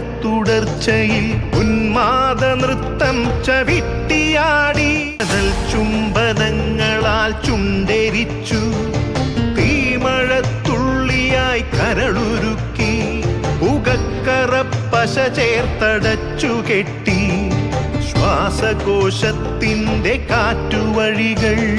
തുടർച്ചയിൽ ഉന്മാദ നൃത്തം ചവിട്ടിയാടി. കടൽ ചുംബനങ്ങളാൽ ചുണ്ടരിച്ചു. തീമഴത്തുള്ളിയായി കരളുരുക്കി. പുകക്കറപ്പശ ചേർത്തടച്ചു കെട്ടി. ശ്വാസകോശത്തിന്റെ കാറ്റുവഴികൾ.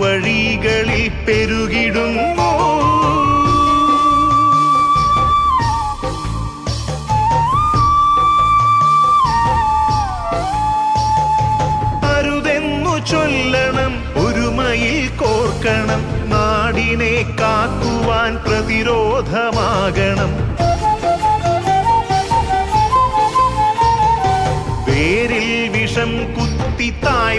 നാട്ടുവഴികളിൽ പെരുകിടുന്നു. അരുതെന്നു ചൊല്ലണം ഒരുമയിൽ കോർക്കണം നാടിനെ കാക്കുവാൻ പ്രതിരോധമാകണം. വേരിൽ വിഷം കുത്തി തായ്